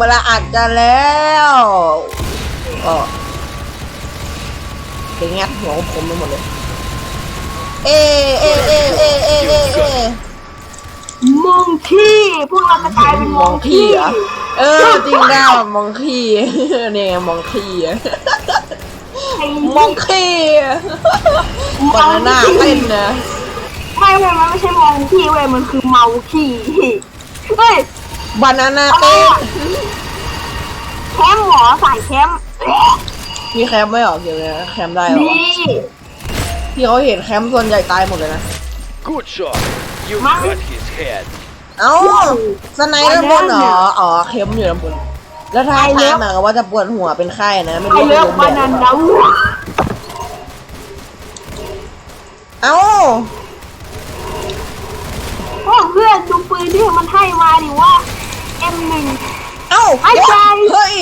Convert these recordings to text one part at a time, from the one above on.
เวลาอัดกันแล้วก็ไปงัดหัวผมไปหมดเลย เอเอเอเอเอเอเอมองคีพวกเราจะกลายเป็นมมอองงคีขี้เหรอเออจริงได้ว่ะมองขี้เนี่ยไงมองขี้อะไอ้มองขี้บานาน่าเต้นนะไม่เว้ยมันไม่ใช่มองคีเว้ยมันคือเมาคีเฮ้ย บานาน่าอะไรเต้นอะแคมป์หมอใส่แคมป์มีแคมป์ไหม่หรอเกี่ยวกับแคมป์ได้เหรอดีวะที่เขาเห็นแคมป์ส่วนใหญ่ตายหมดเลยนะ Good shot. You Mom? cut his head. เอ้าสไนเดอร์บนเหรออ๋อเข็มอยู่ลำบน แล้วถ้าตามมาก็ว่าจะปวดหัวเป็นไข้นะ ไม่ไอรู้เลิจะฟลงบาแดนาดน่าเอ้าโอ้เพื่อนดูปืนที่มันให้มาดิว่า M1 เอ้าไอ้ใจเฮ้ย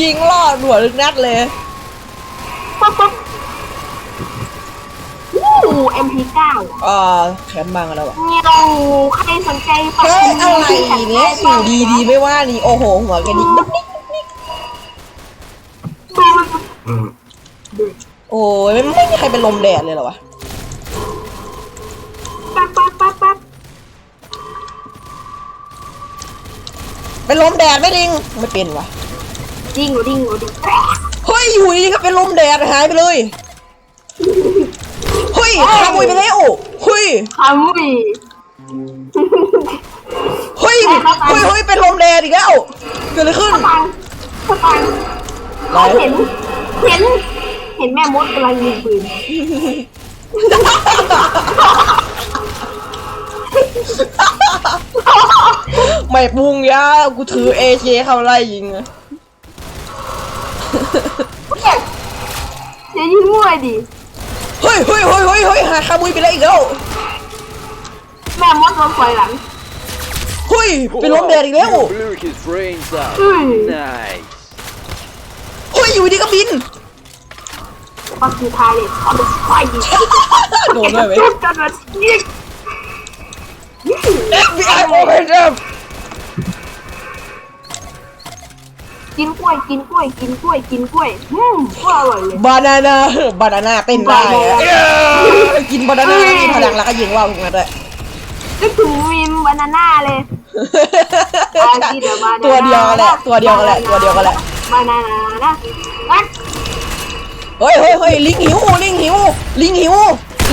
ยิงลอดหัวลึกนัดเลยปั๊บปั๊บวู้ MP9 อ่าแคมป์บางแล้วอะเงี้ยวใครสนใจฝากเฮ้ยดูอะไรเนี่ยอยู่ดีดีๆไม่ว่านี่โอ้โห หัวกระดิกดุ๊กดิ๊กปืนมันโอ้ยไม่ไม่มีใครเป็นลมแดดเลยเหรอวะ เป็นลมแดดไหม่ลิงไม่เป็นวะดิ้งหัวดิ้งหัวดิ้งเฮ้ยอยู่ดีๆก็เป็นลมแดดหายไปเลยเฮ้ยขโมยไปแล้วเฮ้ยขามุยเฮ้ยเฮ้ยเฮ้ยเป็นลมแดดอีกแล้วเกิดอะไรขึ้นสตังค์สตังค์เขาเห็นเห็นเห็นแม่มดกำลังยิงปืน ไม่ปรุงยากูถือเอเคเข้าไล่ยิงอะอย่ายิงมั่วดิเฮ้ยเฮ้ยเฮ้ยเฮ้ยเฮ้ยหาขโมยไปแล้วอีกแล้วแม่มดลงปล่อยหลังเฮ้ยเป็นลมแดดอีกแล้ว You blew his brains out. อืม Nice. เฮ้ยอยู่ดีก็บิน ก็คือทาเลตออเดอร์สไฟดิโดนด้วยไหมกันมายิง FBI open up กินกล้วยกินกล้วยกินกล้วยกินกล้วยอืมกล้วยอร่อยเลย บานาน่าบานาน่าเต้นได้อะกินบานาน่ามีพลังแล้วก็ยิงว่าวทุกนัดเลยนึกถึงมีมบานาน่าเลย ตัวเดียวกันแหละ ตัวเดียวกันแหละ ตัวเดียวกันแหละ บานาน่านะนัดเฮ้ยเฮ้ยเฮ้ยลิงหิว ลิงหิว ลิงหิว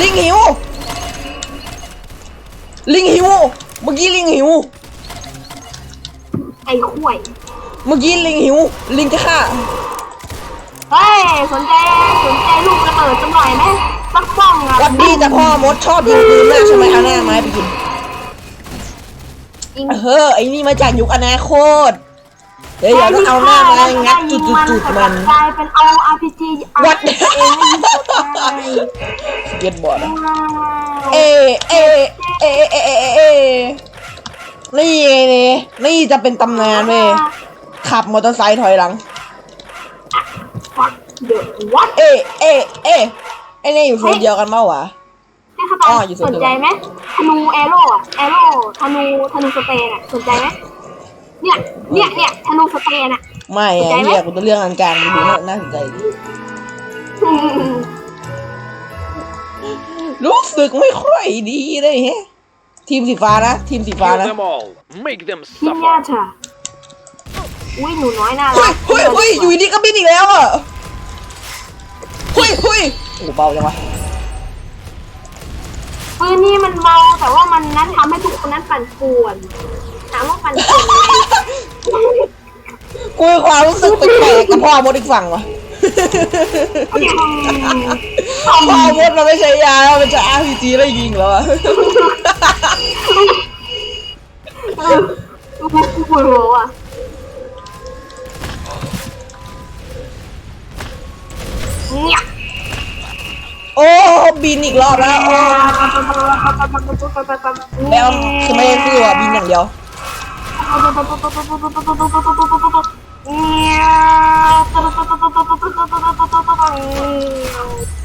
ลิงหิว ลิงหิว เมื่อกี้ลิงหิว ไอ้ข่วย เมื่อกี้ลิงหิว ลิงจะฆ่า เฮ้ย สนใจ สนใจลูกระเบิดสักหน่อยไหมสักป้องอะวัดดีแต่พ่อมดชอบยิงปืนมากใช่ไหมเอาหน้าไม้ไปกินยิงเออไอ้นี่มาจากยุคอนาคต เดี๋ยวเดี๋ยวต้องเอาหน้าไม้งัดจุดจุดจุดๆๆมัน กลายเป็นเอา RPG วัดเองไม่ยิงตัวตาย เก็ตบอร์ดอะ ว้าว เอเอเอเอเอเอเอนี่ไงนี่นี่จะเป็นตำนานเว้ยขับมอเตอร์ไซค์ถอยหลังฟักเดอะวัดเอเอเอไอ้นี่อยู่โซนเดียวกันเปล่าวะ ให้เขาอ๋ตาอมอยู่ส่วนสนเดียว ใจไหมธนูแอโร่อะแอโร่ธนูธนูสเปนอะสนใจไหมเนี่ยเนี่ยเนี่ยธนูสเปนอะ ไม่สนใจไอ้ไหมเหี้ยกูจะเรื่องอันกลางมันดูน่าน่าสนใจดี รู้สึกไม่ค่อยดีเลยแฮะทีมสีฟ้านะ ทีมสีฟ้า Kill นะ them all. Make them พี่เนี่ย suffer. เถอะอุ้ยหนูน้อยน่าเฮ้รัยกเฮ้ยเฮ้ยอยู่ดีก็บินอีกแล้วอะเฮ้ยเฮ้ยโอ้เบาจังวะปืนนี่มันเบาแต่ว่ามันนั้นทำให้ทุกคนนั้นปั่นป่วนถามว่าปั่นป่วนยังไงกูมีความรู้สึกแปลกๆกับพ่อมดอีกฝั่งวะ พ่อมดมันไม่ใช่ยาแล้วมันจะ RPG แล้วยิงแล้วอะกูปวดหัวอะเนี่ยโอ้บินอีกรอบแล้วโอ้แล้วคือไม่ได้คือว่าบินอย่างเดียว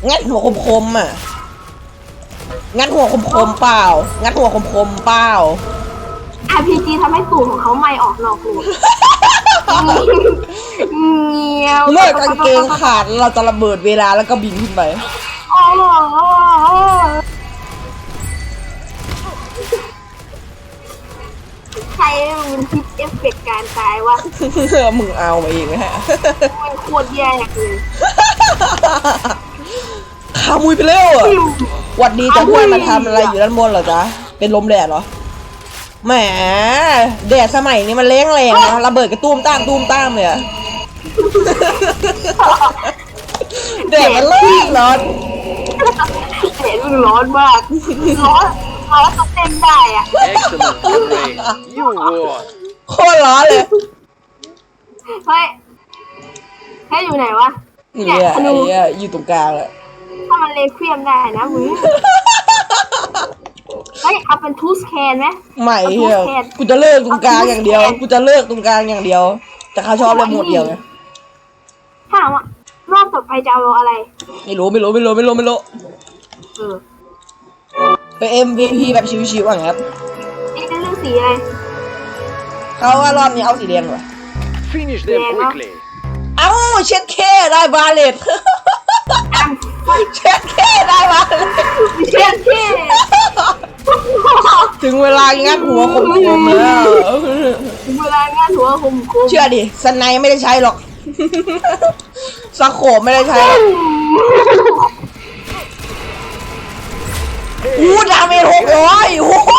งัดหัวคมๆอะ งัดหัวคมๆเปล่า งัดหัวคมๆเปล่า RPG RPG ทำให้ตูดของเขาไม่ออกนอกรูเงี้ยวเมื่อกางเกงขาดเราจะระเบิดเวลาแล้วก็บินขึ้นไปโอ้ ใครมันคิดเอฟเฟกต์การตายวะมึงเอามาเองไหมฮะมันโคตรแย่เลยขามุยไปแล้วอะหวัดดีจะเพื่อนมาทำอะไรอยู่ด้านบนเหรอจ๊ะ เป็นลมแดดเหรอ แหม แดดสมัยนี้มันแรงแรงนะระเบิดกระตุ้มต้ามตุ้มต้ามเลยอะแดดมันร้อนร้อนเห็นมันร้อนมากร้อน ร้อนจนเต้นได้อะ Excellent, Crane. You won. โคตรร้อนเลยเฮ้ยเฮ้ยอยู่ไหนวะ นี่เนี่ยอะธไอ้นูเนี่ยอยู่ตรงกลางเลยถ้ามันเลเฟียมได้นะมึงเฮ้ยเอาเป็นทูสแคนไหม ใหม่เฮียกูจะเลิกตรงกลางอย่างเดียว กูจะเลิกตรงกลางอย่างเดียว แต่เขาชอบเล่นโหมดเดียวไงถามว่ารอบต่อไปจะเอาอะไร ไม่รู้ไม่รู้ไม่รู้ไม่รู้ไม่รู้เออ ไป MVP แบบชิวๆอย่างเงี้ยครับนี่จะเรื่องสีอะไรเขาว่ารอบนี้เอาสีแดงเหรอ Finish them Yeah. quickly. เอ้าเช็ดเคได้บาเลตอันเช็ดเคได้บาเลตเช่นที่ถึงเวลางัดหัวคมๆแล้วถึงเวลางานหัวคมคมเชื่อดิสไนไม่ได้ใช้หรอกสโคปไม่ได้ใช้หรอก อู้ดาเมจหกร้อยโอ้โห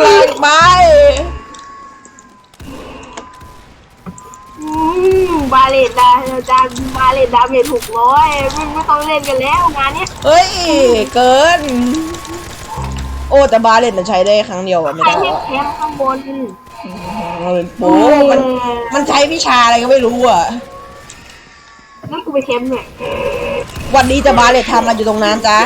แรงไปอืมบาเลตดาจานบาเลตดาเมจหกร้อยไม่ไม่ต้องเล่นกันแล้วงานเนี้ยเฮ้ย เกิน โอ้ แต่บาเลตมันใช้ได้ครั้งเดียวอะไม่ใครได้ที่หรอแคมป์ข้างบนมันเป็นโป้มันมันใช้วิชาอะไรก็ไม่รู้อะนั่นกู ไปแคมป์เนี่ย วันนี้จะบาเลตทำอะไรอยู่ตรงนั้นจ๊ะ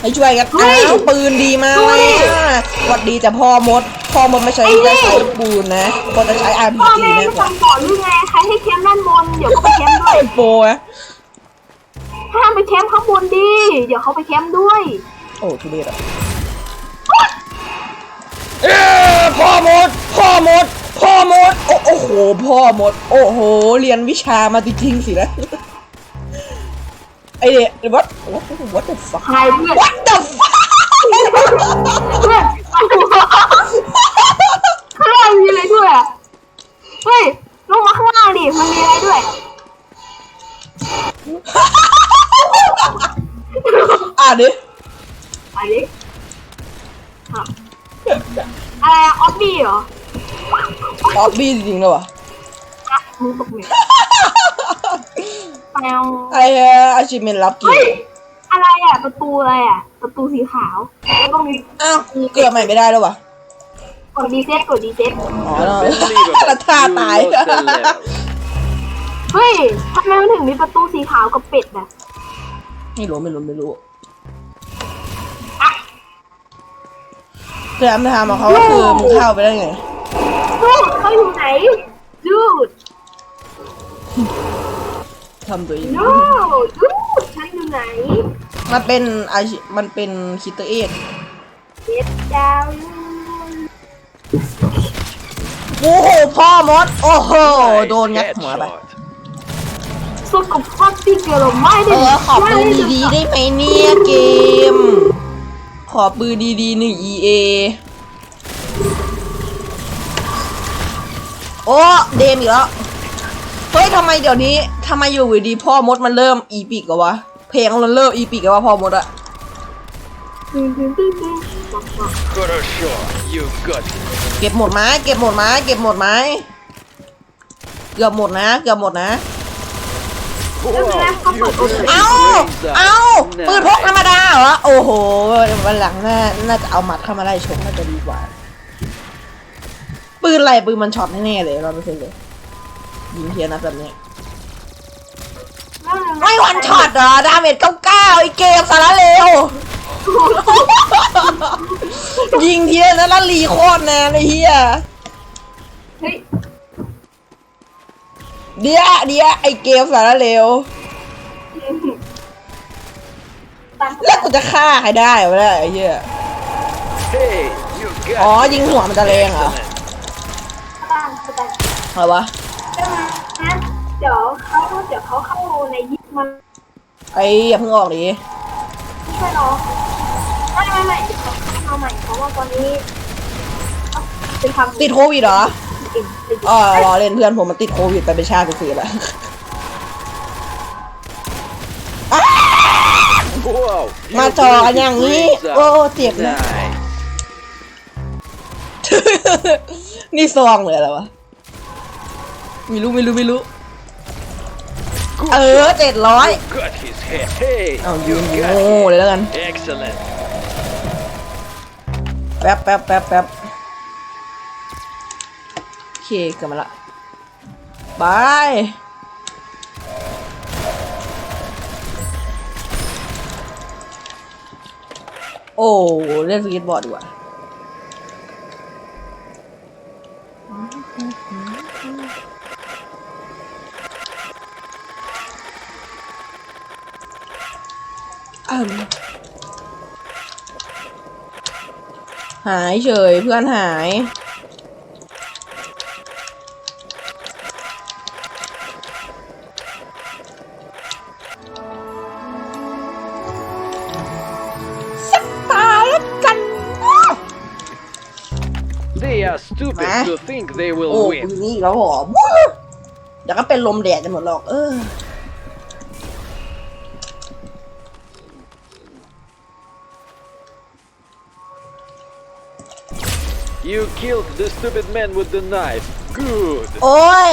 ให้ช่วยกันเฮ้อ้าวยปืนดีมากดูเลดิยอะวันดีจะพ่อมด พ่อมดไม่ใช่ไอ้นี่ จะใช้ปืนนะคนจะใช้พ่อ RPG แม่นะไม่กว่าทำก่อนหรือไง ใครให้แคมป์ด้านบน เดี๋ยวก็ไปแคมป์ด้วย โปรอะห้ามไปแคมป์ข้างบนดิ เดี๋ยวเขาไปแคมป์ด้วย โอ้ทุเรศอะเอ้ยพ่อมด พ่อมด พ่อมด โอ้โอ้โห พ่อมด โอ้โห เรียนวิชามาจริงๆสินะ ไอเด็ก what what what the fuck ใครเพื่อน what the fuck เพื่อนข้างล่างมีอะไรด้วยอะเฮ้ย ลงมาข้างล่างดิ มันมีอะไรด้วย อ่านดิไปดิอะอะไรอะออฟบี้เหรอออบบี้จริงๆเลยวะอะมึงตกเนี่ยแมว ไอ้อาชิเมนรับเกียเฮ้รยติอะไรอะประตูอะไรอะประตูสีขาวแล้วก็มีอ้าวเกือบใหม่ไม่ได้แล้ววะกดดีเซ็ตกดดีเซ็ตอ๋อแล้ว Unbelievable. แล้วท่า You ตาย lost a level. เฮ้ยทำไมมันถึงมีประตูสีขาวกับเป็ดอะไม่รู้ไม่รู้ไม่รู้อะแต่คำถามของเขาก็คือมึงเข้าไปได้ไงดูดเขาอยู่ไหนดูด ทำตัวเองดูดดูดฉันอยู่ไหนมันเป็นอาชิมันเป็นคิตเตอร์เอ็ดเจ็ดดาวโอ้โหพ่อมด โอ้โห โดนงัดหัวไป Headshot. สกปรกที่เกลือไม่เอได้อ ขอปืนดีๆได้ไหมเนี่ยเกม ขอปืนดีๆหนึ่ง EA โอ้ เดมอีกแล้ว เฮ้ยทำไมเดี๋ยวนี้ทำไมอยู่ดีๆพ่อมดมันเริ่มอีปิกอะวะ เพลงมันเริ่มอีปิกอะวะพ่อมดอะ ตึ้งตึ้งตึ้งตึ้ง Хорошо. You got it. เก็บหมดไหมเก็บหมดไหมเก็บหมดไหมเกือบหมดนะ เกือบหมดนะ Wow. You เอ้า brains เอ้า out. ปืนพกธรรมดาเหรอ โอ้โห วันหลังน่า น่าจะเอาหมัดเข้ามาไล่ชกน่าจะดีกว่า ปืนอะไรปืนมันช็อตแน่ๆเลยเราไม่เคยเลย ยิงเทียนะแบบนี้ไม่วันช็อตเหรอดาเมจเก้าเก้าไอเกมสารเลวยิงเทียนะแล้วรีโคตรนานไอ้เฮียเฮ้ยเดียเดียไอเกมสารเลวตามแล้วกูจะฆ่าใครได้วะเนี่ยไอ้เหี้ย Hey, you อ๋อ got ยิงหัวมันจะแรงเหรอ Excellent. บ้างสบายอะไรวะ ก็มานะเดี๋ยวเขาเดี๋ยวเขาเข้าในยิปมันไอ้อย่าเพิ่งออกดิช่วยน้องไม่ไม่ไม่เดี๋ยวเขาเข้าใหม่เพราะว่าตอนนี้เอ้าเป็นความติดโควิดเหรอติดติดอ๋อรอเล่นเพื่อนผมมันติดโควิดไปเป็นชาติเสียแล้ว Wow. มา you จอกันอย่างนี้ really โอ้ freeze เจ็บ up. นะ Nice. นี่ซองเลยอะไรวะ ไม่รู้ไม่รู้ไม่รู้ Good เออ shot. เจ็ดร้อย Got his head. Hey, เอายื you น got โง่เลยแล้วกัน it. Excellent. แป๊บแป๊บแป๊บแป๊บโอเคเกิดมาละบายโอ้เล่นสเก็ตบอร์ดดีกว่า อืมหายเฉยเพื่อนหาย สักตาแล้วกัน They are stupid Meh. to think they โอ้ will ปืน win. นี้อีกแล้วเหรอวู้เดี๋ยวก็เป็นลมแดดจะหมดหรอก เออ You killed the stupid man with the knife. Good. โอ้ย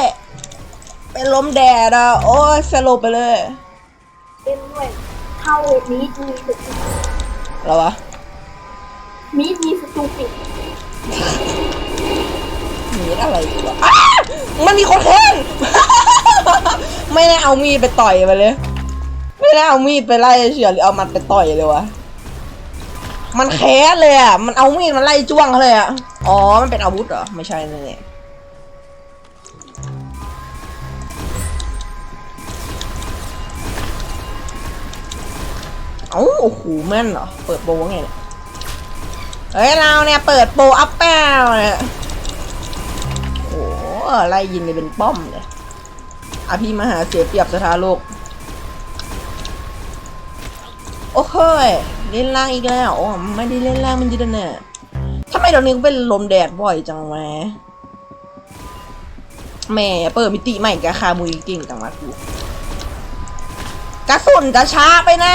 เป็นลมแดดอะ โอ้ยสลบไปเลย เล่นด้วยเข้ามีดมีสตูอะไรวะ มีดมีสตูปิดมีดอะไรกูวะอ้ามันมีคนแข้งไม่ได้เอามีดไปต่อยไปเลย ไม่ได้เอามีดไปไล่เฉือนหรือเอามันไปต่อยเลยวะ มันแค้นเลยอะ มันเอามีดมาไล่จ้วงเขาเลยอะ อ๋อ มันเป็นอาวุธเหรอ ไม่ใช่นี่เนี่ยเอ้าโอ้โหแม่นเหรอ เปิดโปรว่าไงเนี่ยเฮ้ย เราเนี่ย เปิดโปรอัพแป้วเนี่ยโอ้โหไล่ยิงเลยเป็นป้อมเลยอภิมหาเสียเปรียบสถาโลก โอ้โหยเล่นล่างอีกแล้วอ๋อไม่ได้เล่นล่างมันยืดเนี่ย ทำไมเดี๋ยวนี้เป็นลมแดดบ่อยจังวะแม่เปิดมิติใหม่กะคามุยเก่งจังวะกูกระสุนจะช้าไปไหน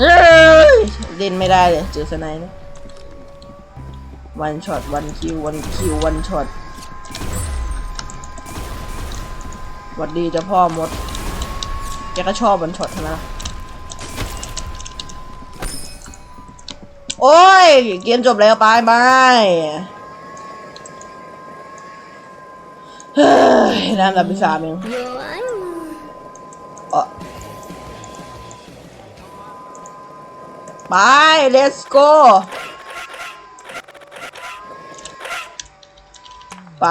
เอ้ยเล่นไม่ได้เลยเจอสไนด์เนี่ยวันช็อตวันคิววันคิววันช็อตหวัดดีเจ้าพ่อมดแกก็ชอบวันช็อตใช่ไหมล่ะ โอ้ย เกมจบแล้วไปบายเฮ้ยน้ำดับที่สามเองไป let's go ไป